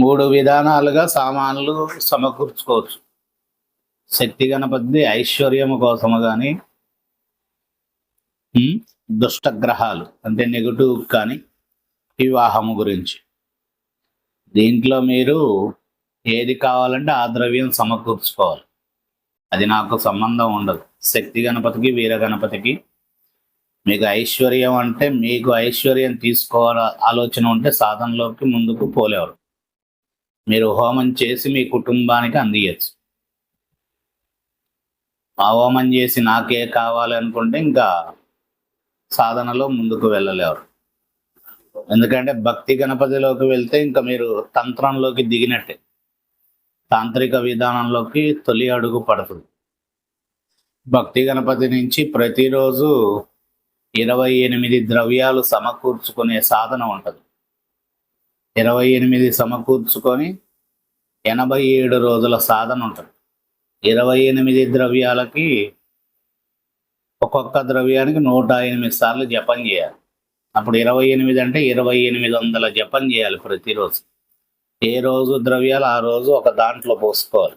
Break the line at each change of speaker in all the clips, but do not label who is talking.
మూడు విధానాలుగా సామాన్లు సమకూర్చుకోవచ్చు. శక్తి గణపతి ఐశ్వర్యము కోసము కానీ దుష్టగ్రహాలు అంటే నెగటివ్ కానీ వివాహము గురించి. దీంట్లో మీరు ఏది కావాలంటే ఆ ద్రవ్యం సమకూర్చుకోవాలి. అది నాకు సంబంధం ఉండదు. శక్తి గణపతికి వీర గణపతికి మీకు ఐశ్వర్యం అంటే మీకు ఐశ్వర్యం తీసుకోవాల ఆలోచన ఉంటే సాధనలోకి ముందుకు పోలేవారు మీరు హోమం చేసి మీ కుటుంబానికి అందియచ్చు. ఆ హోమం చేసి నాకే కావాలనుకుంటే ఇంకా సాధనలో ముందుకు వెళ్ళలేరు. ఎందుకంటే భక్తి గణపతిలోకి వెళ్తే ఇంకా మీరు తంత్రంలోకి దిగినట్టే. తాంత్రిక విధానంలోకి తొలి అడుగు పడుతుంది. భక్తి గణపతి నుంచి ప్రతిరోజు ఇరవై ఎనిమిది ద్రవ్యాలు సమకూర్చుకునే సాధన ఉంటుంది. ఇరవై ఎనిమిది సమకూర్చుకొని ఎనభై ఏడు రోజుల సాధన ఉంటుంది. ఇరవై ఎనిమిది ద్రవ్యాలకి ఒక్కొక్క ద్రవ్యానికి నూట ఎనిమిది సార్లు జపం చేయాలి. అప్పుడు ఇరవై ఎనిమిది అంటే ఇరవై ఎనిమిది వందల జపం చేయాలి ప్రతిరోజు. ఏ రోజు ద్రవ్యాలు ఆ రోజు ఒక దాంట్లో పోసుకోవాలి.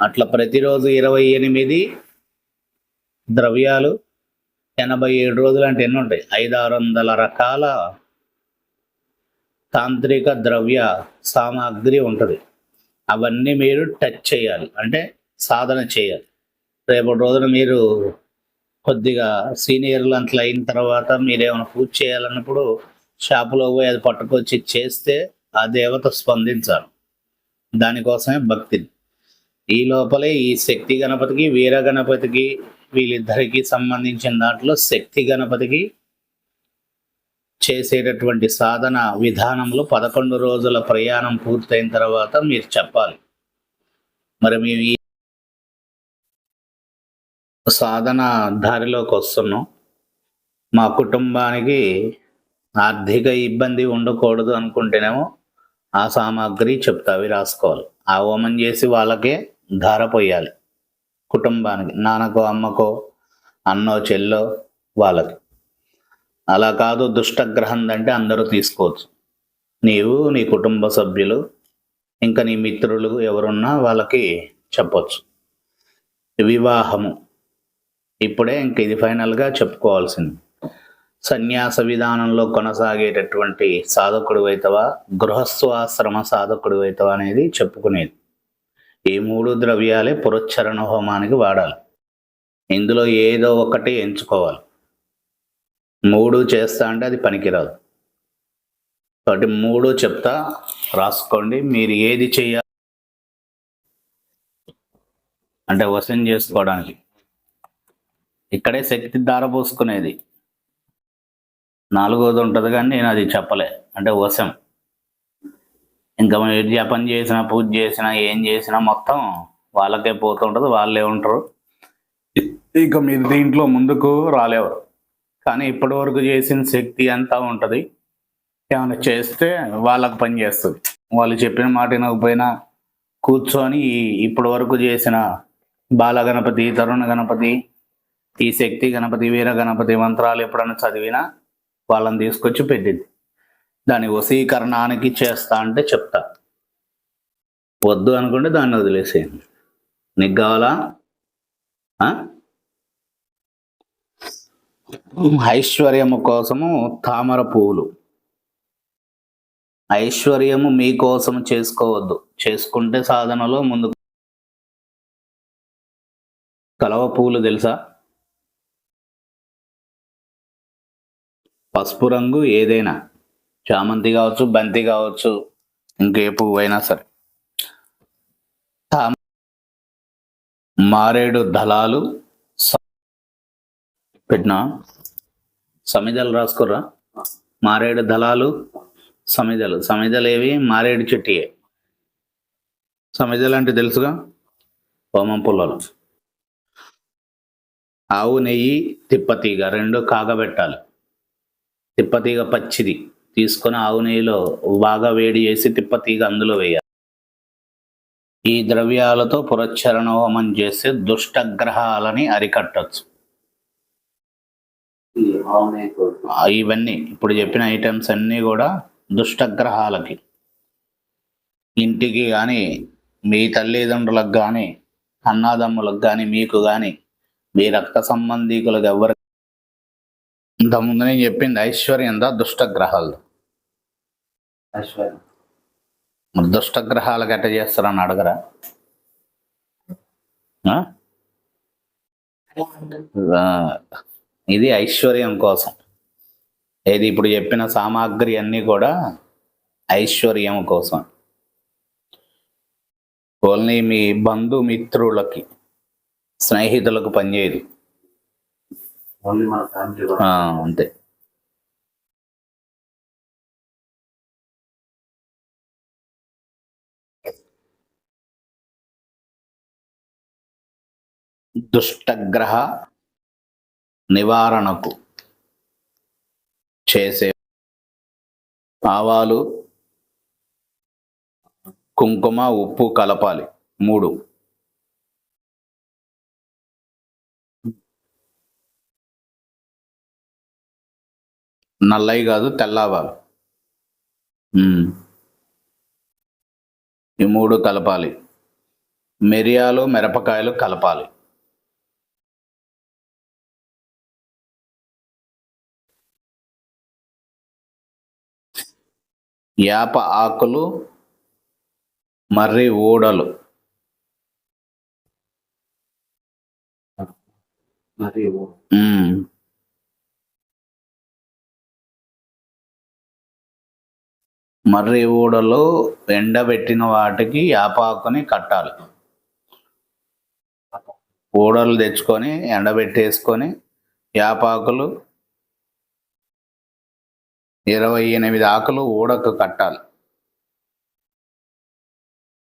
అట్లా ప్రతిరోజు ఇరవై ఎనిమిది ద్రవ్యాలు ఎనభై ఏడు రోజులు అంటే ఎన్ని ఉంటాయి? ఐదు ఆరు వందల రకాల తాంత్రిక ద్రవ్య సామాగ్రి ఉంటుంది. అవన్నీ మీరు టచ్ చేయాలి. అంటే సాధన చేయాలి. రేపటి రోజున మీరు కొద్దిగా సీనియర్లు అట్లా అయిన తర్వాత మీరు ఏమైనా పూజ చేయాలన్నప్పుడు షాపులో పోయి అది పట్టుకొచ్చి చేస్తే ఆ దేవత స్పందించాలి. దానికోసమే భక్తి. ఈ లోపలే ఈ శక్తి గణపతికి వీర గణపతికి వీళ్ళిద్దరికి సంబంధించిన దాంట్లో శక్తి గణపతికి చేసేటటువంటి సాధన విధానంలో పదకొండు రోజుల ప్రయాణం పూర్తయిన తర్వాత మీరు చెప్పాలి. మరి మేము ఈ సాధన దారిలోకి వస్తున్నాం. మా కుటుంబానికి ఆర్థిక ఇబ్బంది ఉండకూడదు అనుకుంటేనేమో ఆ సామాగ్రి చెప్తా అవి రాసుకోవాలి. ఆ హోమం చేసి వాళ్ళకే ధార పోయాలి కుటుంబానికి నాన్నకో అమ్మకో అన్నో చెల్లో వాళ్ళకి. అలా కాదు దుష్టగ్రహం అంటే అందరూ తీసుకోవచ్చు. నీవు నీ కుటుంబ సభ్యులు ఇంకా నీ మిత్రులు ఎవరున్నా వాళ్ళకి చెప్పొచ్చు. వివాహము. ఇప్పుడే ఇంక ఇది ఫైనల్గా చెప్పుకోవాల్సింది. సన్యాస విధానంలో కొనసాగేటటువంటి సాధకుడు అయితవా గృహస్థాశ్రమ సాధకుడు అయితవా అనేది చెప్పుకునేది. ఈ మూడు ద్రవ్యాలే పురచ్చరణ హోమానికి వాడాలి. ఇందులో ఏదో ఒకటి ఎంచుకోవాలి. మూడు చేస్తా అంటే అది పనికిరాదు. కాబట్టి మూడు చెప్తా రాసుకోండి. మీరు ఏది చేయాలి? అంటే వశం చేసుకోవడానికి. ఇక్కడే శక్తి దార పోసుకునేది. నాలుగోది ఉంటుంది కానీ నేను అది చెప్పలే. అంటే వశం. ఇంకా మనం జపం చేసినా పూజ చేసినా ఏం చేసినా మొత్తం వాళ్ళకే పోతుంటుంది వాళ్ళే ఉంటారు. ఇక మీరు దీంట్లో ముందుకు రాలేవారు. కానీ ఇప్పటి వరకు చేసిన శక్తి అంతా ఉంటుంది. ఏమైనా చేస్తే వాళ్ళకు పని చేస్తుంది. వాళ్ళు చెప్పిన మాట వినకపోయినా కూర్చొని ఇప్పటి వరకు చేసిన బాల గణపతి తరుణ గణపతి ఈ శక్తి గణపతి వీర గణపతి మంత్రాలు ఎప్పుడైనా చదివినా వాళ్ళని తీసుకొచ్చి పెట్టింది. దాని వశీకరణానికి చేస్తా అంటే చెప్తా. వద్దు అనుకుంటే దాన్ని వదిలేసేయండి. నీకు కావాలా? ఐశ్వర్యము కోసము తామర పువ్వులు. ఐశ్వర్యము మీకోసం చేసుకోవద్దు. చేసుకుంటే సాధనలో ముందు కలవ పువ్వులు తెలుసా? పసుపు రంగు ఏదైనా. చామంతి కావచ్చు బంతి కావచ్చు ఇంకే పువ్వు అయినా సరే. మారేడు దళాలు పెట్టినా? సమిదలు రాసుకోర్రా. మారేడు దళాలు సమిదలు. సమిదలు ఏవి మారేడు చెట్టియే. సమిదలు అంటే తెలుసుగా? హోమం పుల్లలు. ఆవు నెయ్యి తిప్పతీగ రెండు కాగబెట్టాలి. తిప్పతీగ పచ్చిది. తీసుకొని ఆవు నెయ్యిలో బాగా వేడి చేసి తిప్పతీగ అందులో వేయాలి. ఈ ద్రవ్యాలతో పురచ్చరణ హోమం చేస్తే దుష్టగ్రహాలని అరికట్టచ్చు. ఇవన్నీ ఇప్పుడు చెప్పిన ఐటమ్స్ అన్నీ కూడా దుష్టగ్రహాలకి. ఇంటికి కానీ మీ తల్లిదండ్రులకు కానీ అన్నాదమ్ములకు కానీ మీకు కానీ మీ రక్త సంబంధీకులకు ఎవరు ఇంతకుముందు నేను చెప్పింది ఐశ్వర్యం దా దుష్టగ్రహాలు మరి దుష్టగ్రహాలకు ఎట్ట చేస్తారని అడగరా? ఇది ఐశ్వర్యం కోసం. ఏది ఇప్పుడు చెప్పిన సామాగ్రి అన్నీ కూడా ఐశ్వర్యం కోసం. ఓన్లీ మీ బంధుమిత్రులకి స్నేహితులకు పనిచేయదు. అంతే. దుష్టగ్రహ నివారణకు చేసే ఆవాలు కుంకుమ ఉప్పు కలపాలి. మూడు. నల్లయి కాదు తెల్లవాలు. ఈ మూడు కలపాలి. మిరియాలు మిరపకాయలు కలపాలి. యాప ఆకులు మర్రి ఊడలు. మర్రి ఊడలు ఎండబెట్టిన వాటికి యాపాకుని కట్టాలి ఊడలు తెచ్చుకొని ఎండబెట్టేసుకొని యాపాకులు ఇరవై ఎనిమిది ఆకులు ఊడకు కట్టాలి.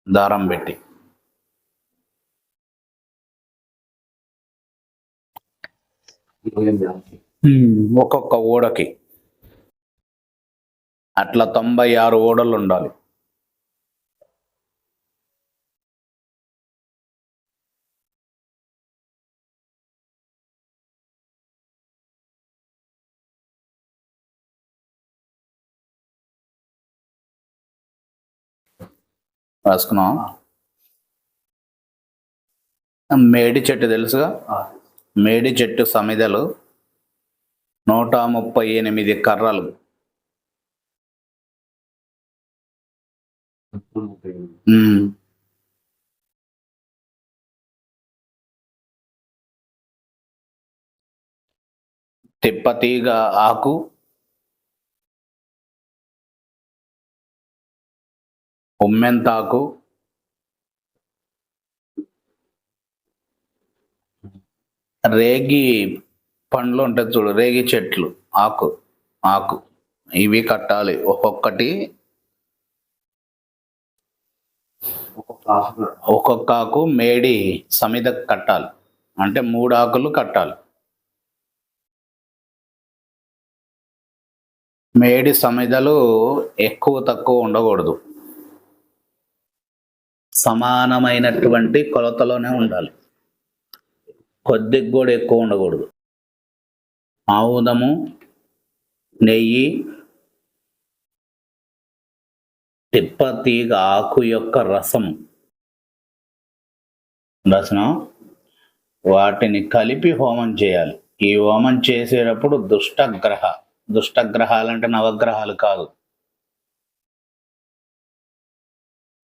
దారం పెట్టి. ఒక్కొక్క ఊడకి అట్లా తొంభై ఆరు ఊడలు ఉండాలి. రాసుకున్నాం మేడి చెట్టు తెలుసుగా? మేడి చెట్టు సమిదలు నూట ముప్పై ఎనిమిది కర్రలు. తిప్పతీగ ఆకు ఉమ్మెంతాకు రేగి పండ్లు ఉంటాయి చూడు రేగి చెట్లు ఆకు ఆకు. ఇవి కట్టాలి ఒక్కొక్కటి.
ఒక్కొక్క ఆకు
ఒక్కొక్క ఆకు మేడి సమిద కట్టాలి. అంటే మూడు ఆకులు కట్టాలి. మేడి సమిదలు ఎక్కువ తక్కువ ఉండకూడదు. సమానమైనటువంటి కొలతలోనే ఉండాలి. కొద్దిగా కూడా ఎక్కువ ఉండకూడదు. ఆముదము నెయ్యి తిప్పతీగ ఆకు యొక్క రసం. రసనం వాటిని కలిపి హోమం చేయాలి. ఈ హోమం చేసేటప్పుడు దుష్టగ్రహ. దుష్టగ్రహాలు అంటే నవగ్రహాలు కాదు.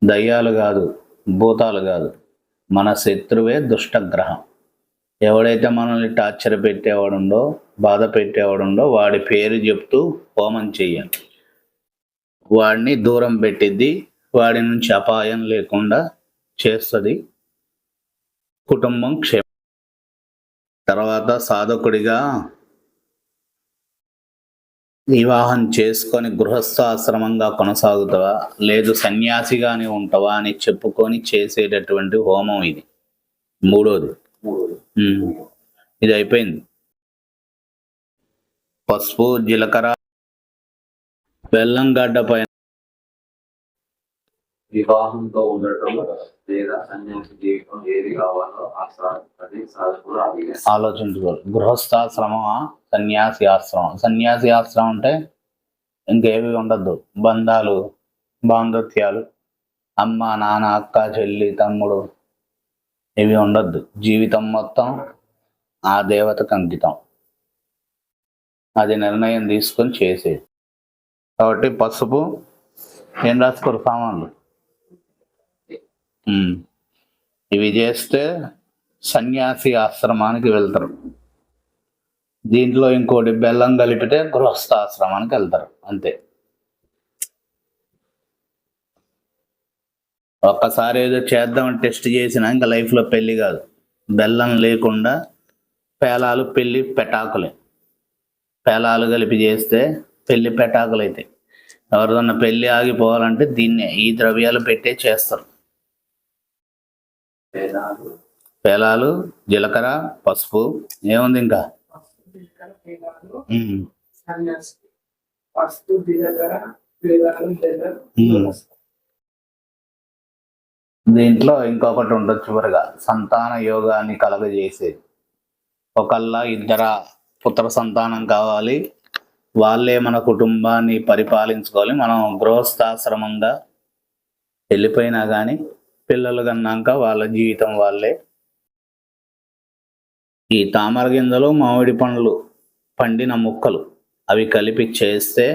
దయ్యాలు కాదు భూతాలు కాదు. మన శత్రువే దుష్టగ్రహం. ఎవడైతే మనల్ని టార్చర్ పెట్టేవాడుండో బాధ పెట్టేవాడుండో వాడి పేరు చెప్తూ హోమం చెయ్యాలి వాడిని దూరం పెట్టిద్ది వాడి నుంచి అపాయం లేకుండా చేస్తుంది. కుటుంబం క్షేమ. తర్వాత సాధకుడిగా వివాహం చేసుకొని గృహస్థాశ్రమంగా కొనసాగుతావా? లేదు సన్యాసిగానే ఉంటావా అని చెప్పుకొని చేసేటటువంటి హోమం ఇది. మూడోది. ఇది అయిపోయింది. పసుపు జీలకర్ర బెల్లం గడ్డ పైన
వివాహంతో ఉండటం లేదా సన్యాసి జీవితం ఏది కావాలో అది సాధకుడు
ఆలోచించుకోవాలి. గృహస్థాశ్రమమా? సన్యాసి ఆశ్రమం. సన్యాసి ఆశ్రమం అంటే ఇంకేవి ఉండద్దు. బంధాలు బాంధత్యాలు అమ్మ నాన్న అక్క చెల్లి తమ్ముడు ఇవి ఉండద్దు. జీవితం మొత్తం ఆ దేవతకు అంకితం. అది నిర్ణయం తీసుకొని చేసేది కాబట్టి పసుపు ఏం రాసుకోరు సామాన్లు? ఇవి చేస్తే సన్యాసి ఆశ్రమానికి వెళ్తారు. దీంట్లో ఇంకోటి బెల్లం కలిపితే గృహస్థాశ్రమానికి వెళ్తారు. అంతే. ఒక్కసారి ఏదో చేద్దామని టెస్ట్ చేసినా ఇంకా లైఫ్లో పెళ్ళి కాదు. బెల్లం లేకుండా పేలాలు పెళ్ళి పెటాకులే. పేలాలు కలిపి చేస్తే పెళ్ళి పెటాకులు అయితే ఎవరిదన్నా పెళ్ళి ఆగిపోవాలంటే దీన్నే ఈ ద్రవ్యాలు పెట్టే చేస్తారు. పేలాలు. జీలకర్ర పసుపు ఏముంది ఇంకా. దీంట్లో ఇంకొకటి ఉండొచ్చు చివరిగా సంతాన యోగాన్ని కలగజేసేది ఒకళ్ళ ఇద్దర పుత్ర సంతానం కావాలి. వాళ్ళే మన కుటుంబాన్ని పరిపాలించుకోవాలి. మనం గృహస్థాశ్రమంగా వెళ్ళిపోయినా కానీ పిల్లలు కన్నాక వాళ్ళ జీవితం వాళ్ళే. ఈ తామర గింజలు మామిడి పండ్లు పండిన ముక్కలు అవి కలిపి చేస్తే